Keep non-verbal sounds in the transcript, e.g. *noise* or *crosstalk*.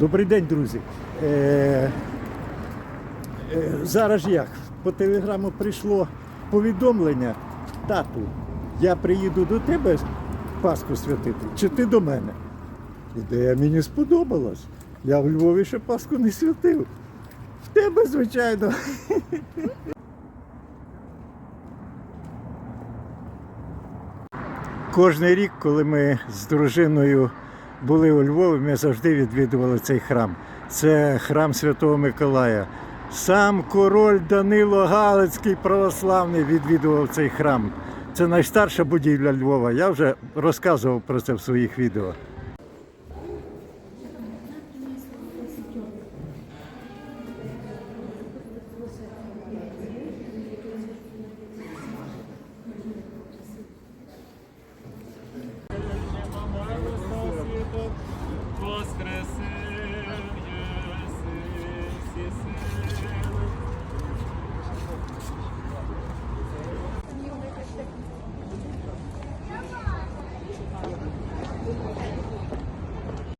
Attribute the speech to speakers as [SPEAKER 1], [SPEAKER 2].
[SPEAKER 1] Добрий день, друзі. Е, е, зараз як? По телеграму прийшло повідомлення. Тату, я приїду до тебе Пасху святити, чи ти до мене? Ідея мені сподобалась. Я в Львові ще Пасху не святив. В тебе, звичайно. *laughs* Кожний рік, коли ми з дружиною були у Львові, ми завжди відвідували цей храм. Це храм Святого Миколая. Сам король Данило Галицький православний відвідував цей храм. Це найстарша будівля Львова. Я вже розказував про це в своїх відео.